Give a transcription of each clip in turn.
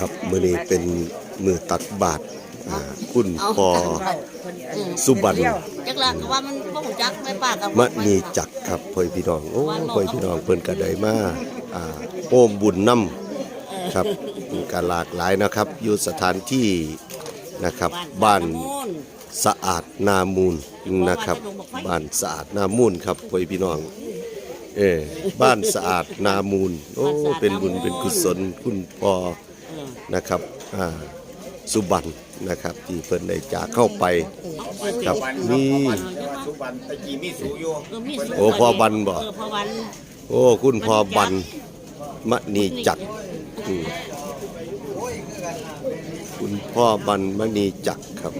ครับมื้อนี้เป็นมือตักบาตรอ่าคุณปอสุบรรณจักละก็ว่ามันบ่ฮู้จักไม่ปากกับมณีจักรครับพ่อพี่น้องโอ้พ่อพี่น้องเพิ่นก็ได้มาอ่าโฮมบุญนำครับมีการหลากหลายนะครับ อยู่สถานที่นะครับบ้านมูลสะอาดนามูลนะครับบ้านสะอาดนามูลครับพ่อพี่น้องเออบ้านสะอาดนามูลโอ้เป็นบุญเป็นกุศลคุณพอเออ นะครับอ่าสุบันนะครับ ที่เพิ่นได้จากเข้าไปครับนี่ทุกวันตะกี้มีสูอยู่เออมีสูงโอ้พ่อบันบ่เออพ่อบันโอ้คุณพอบันมณีจักรอืมคุณพ่อบันมณีจักรครับ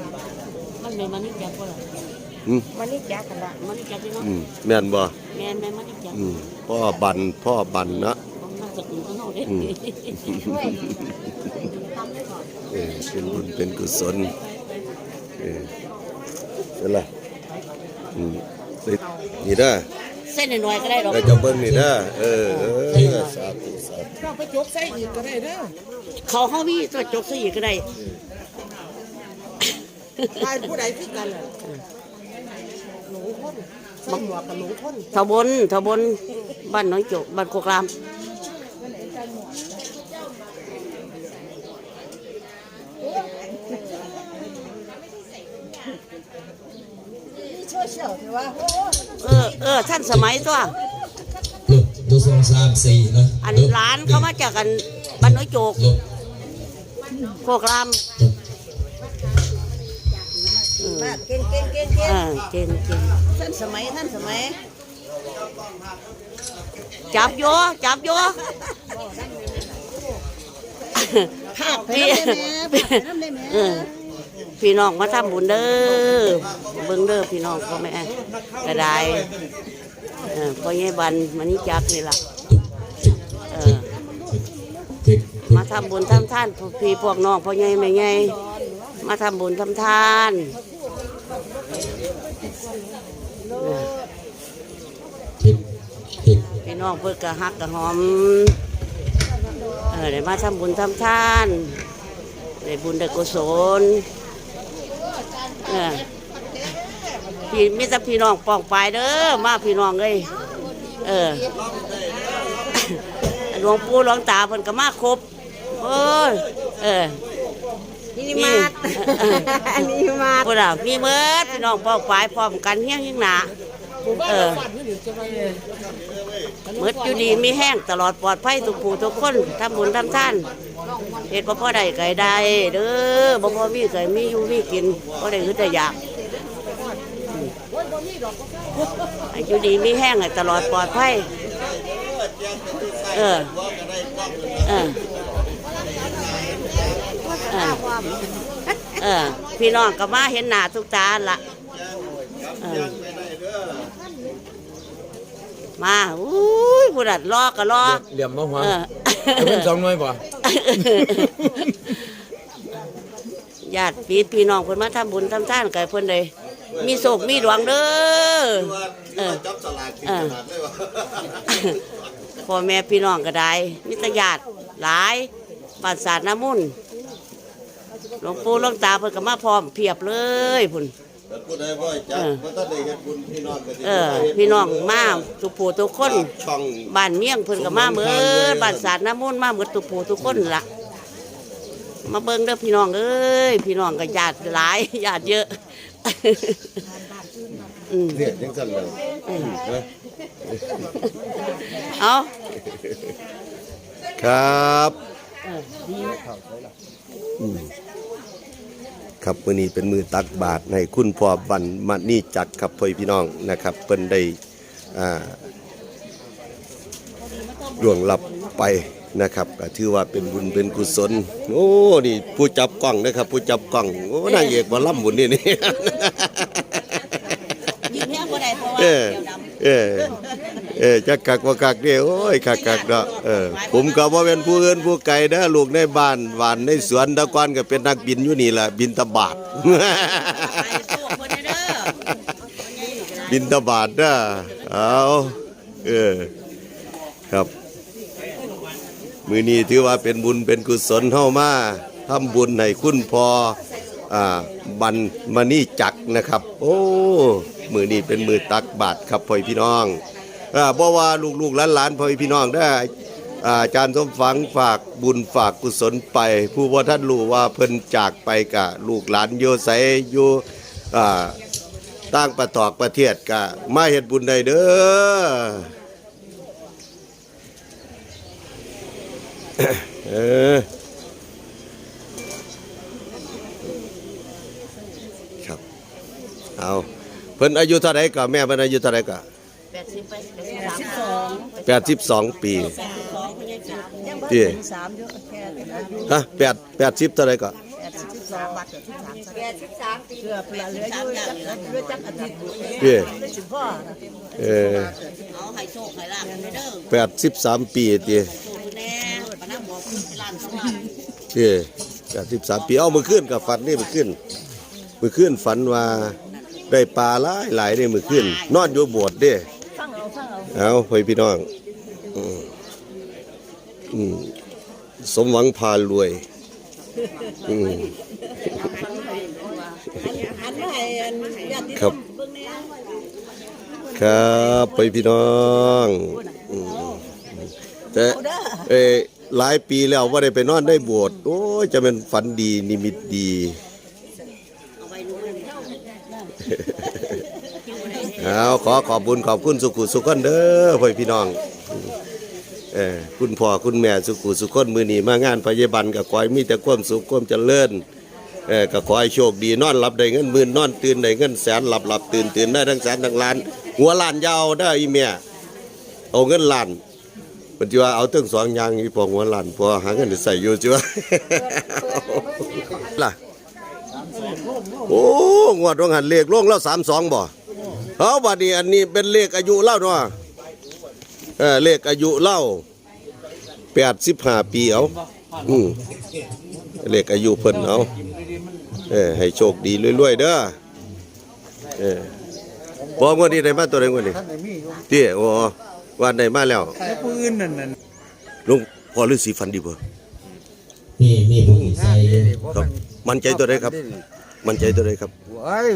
มันแม่มันนี่จักบ่ล่ะอืมมันนี่จักกันละมันนี่จักพี่น้องอืมแม่นบ่แม่นแม่มันนี่จักอืมพ่อบันพ่อบันนะ ของนามสกุลของเฮาเด้อืมเออเป็นบุญเป็นกุศลเออนั่นแหละอืมนี่นี่เด้อเส้นน้อยๆก็ได้ดอกเราจะเบิ่งนี่เด้อเออเออสาธุสาธุเราไปจกใส่อีกก็ได้เด้อเขาเฮามีตัวจกซะอีกก็ได้ตายผู้ใดคือกันล่ะหลงคนใส่หมวกกับหลงคนทบนทบนบ้านน้อยโจกบ้านโคกราม เชื่อเชื่อถือว่าเออเออท่านสมัยตัวลบดูสองสามสี่เนาะอันลบร้านเขามาจากกันบ้านน้อยโจกลบโคกรามลบเออเก่งเก่งเก่งเก่งเออเจนเจนท่านสมัยท่านสมัยจับโยจับโยภาคไปพี่น้ำได้แม่ภาคไปน้ำได้แม่เออ พี่น้องมาทำบุญเด้อเบิ่งเด้อพี่น้องพ่อแม่ก็ไดพ่อใหญ่บันมันนี่จักนี่ล่ะมาทำบุญทำทานพี่พวกน้องพ่อใหญ่แม่ใหญ่มาทำบุญทำทานพี่น้องเพื่อกระฮักกระหอมเออได้มาทำบุญทำทานได้บุญได้กุศล เออพี่มิตรพี่น้องปองปายเด้อมาพี่น้องเลยเออหลวงปู่หลวงตาเพิ่นก็มาครบเอ้ยเออนี่มาดนี่มาดพุ่นอะมีเมิดพี่น้องปองปายพร้อมกันเฮี้ยงยิ่งหนาเออ มืดอยู่ดีมีแห้งตลอดปลอดภัยทุกผู้ทุกคนทำบุญทำท่านเหตุบ่พอได้ไก่ได้เด้อบ่พอมีไก่มีอยู่มีกินบ่ได้คือแต่อยากอยู่ดีมีแห้งตลอดปลอดภัยเออเออเออเออพี่น้องก็มาเห็นหน้าทุกตาละเออ มาอุ้ยผู้ดัดลอกก็ลอกเหลี่ยมมะหัวเออจะเป็นสองหน่วยป่ะญาติพี่พี่น้องเพิ่นมาทำบุญทำทานกับเพิ่นเลยมีโศกมีดวงเด้อ เออ จับสลากกินเออขนาดได้วะพ่อแม่พี่น้องก็ได้มิตรญาติหลายบ้านศาสตร์น้ำมุ่นหลวงปู่หลวงตาเพิ่นก็มาพร้อมเพียบเลยพุ่นแต่ ผู้ใดบ่ให้จับมันต้องได้เฮ็ดบุญพี่น้องก็สิเออ พี่น้องมาทุกผู้ทุกคนช่องบ้านเมี่ยงเพิ่นก็มาเหมือนบ้านศาสตร์น้ำมุ่นมาเหมือนทุกผู้ทุกคนล่ะ มาเบิ่งเด้อพี่น้องเอ้ยพี่น้องก็ญาติหลายญาติเยอะอืมเนี่ยจังซั่นเลยนะเอาครับ อืม ครับมื้อนี้เป็นมือตักบาตรให้คุณพ่อบันมานี่จักรครับพ่อพี่น้องนะครับเพิ่นได้อ่าล่วงลับไปนะครับก็ถือว่าเป็นบุญเป็นกุศล โอ้นี่ผู้จับกล้องนะครับ ผู้จับกล้องโอ้นางเอกบ่ล่ำบุญนี่นี่ยืนแห้งบ่ได้เพราะว่าเออ เออจักกักบ่กักเด้อโอ้ยกักกักเนาะเออผมก็บ่เป็นผู้อื่นผู้ไกลเด้อลูกในบ้านหวานในสวนตะก่อนก็เป็นนักบินอยู่นี่แหละบินตบาดบินตะบาดเด้อเอาเออครับ มือนี้ถือว่าเป็นบุญเป็นกุศลเฮามาทำบุญให้คุณพออ่าบันมานี่จักนะครับ โอ้มือนี้เป็นมือตักบาตรครับพ่อพี่น้อง บ่ว่าลูกๆหลานๆพ่อพี่น้องได้อาอาจารย์สมฝังฝากบุญฝากกุศลไป ผู้ว่าท่านรู้ว่าเพิ่นจากไปกะลูกหลานโยไสอยู่อ่าต่างประตอกประเทศกะมาเฮ็ดบุญได้เด้อเออครับเอาเพิ่นอายุเท่าไรก็แม่เพิ่นอายุเท่าไรก็ปดสิบไปแปดสิบสอง แปดสิบสองปียังบ่ที่ถึงสามเยอะแค่เป็นอายุฮะแปดแปดสิบเท่าไหร่ก็แปดสิบสองบัดแปดสิบสามเกือบละเหลืออยู่จักเหลือจักอาทิตย์พี่ได้สิพ่อนะเออเอาให้โชคให้ลาบเด้อแปดสิบสามปีตีโชคแน่ปะน้ำบอกล้านสองล้านพี่แปดสิบสามปีเอามือขึ้นกับฝันนี่มือขึ้นมือขึ้นฝันว่าได้ปลาหลายหลายได้มือขึ้นนอนอยู่โบสถ์เด้ฟัง เอาฟังเอาเอาไปพี่น้องอืมสมหวังพารวยอืมครับ ครับไปพี่น้องแต่เออหลายปีแล้วว่าได้ไปนอนได้บวชโอ้ยจะเป็นฝันดีนิมิตดี เอาขอขอบบุญขอบคุณสุขุสุขคนเด้อพ่อพี่น้องเออคุณพ่อคุณแม่สุขุสุขคนมือนีมางานพยาบาลกับขอให้มีแต่ความสุขความเจริญเออก็ขอให้โชคดีนอนหลับได้เงินหมื่นนอนตื่นได้เงินแสนหลับหลับตื่นตื่นได้ทั้งแสนทั้งล้าน หัวล้านยาวได้ออีเมียเอาเงินล้านปัจจุบันเอาตั้งสองอย่างอีพอหัวล้านพอหาเงินใส่อยู่จ้ะล่ะโอ้งวดวงหันเลขล่วงแล้วสามสองบ่ เอาบัดนี้อันนี้เป็นเลขอายุเล่าเนาะเออเลขอายุเล่าแปดสิบห้าปีเอาอืมเลขอายุเพิ่นเอาเออให้โชคดีรวยๆเด้อเออบอกว่านี้ได้มาตัวไหนงวดนี้เตี้ยโอ้วันได้มาแล้วปืนนั่นนั่นลุงพอฤาษีฟันดีบ่นี่มีบุญใส่ครับ มันใจตัวใดครับ มันใจตัวใดครับโอ้ย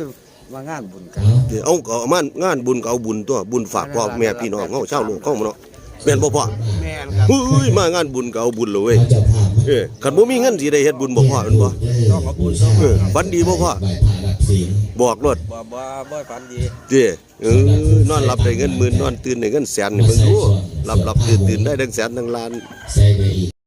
มางานบุญกันเอาเดี๋ยวเอาก็เอามางานบุญก็เอาบุญตัวบุญฝากพ่อแม่พี่น้องเฮาชาวโลกเฮาเนาะแม่นบ่พ่อแม่นครับเฮ้ยมางานบุญก็เอาบุญเลยเว้ยเอาเจ้าภาพมาเออคันบ่มีเงินสิได้เฮ็ดบุญบ่พ่อแม่นบ่ต้องเอาบุญเออฝันดีบ่พ่อใบผ่ารับศีลบอกรถบ่บ่บ่ฝันดีเด้เออนอนหลับได้เงินหมื่นนอนตื่นได้เงินแสนนี่เบิ่งดูหลับหลับตื่นตื่นได้ทั้งแสนทั้งล้านใส่ไปอีก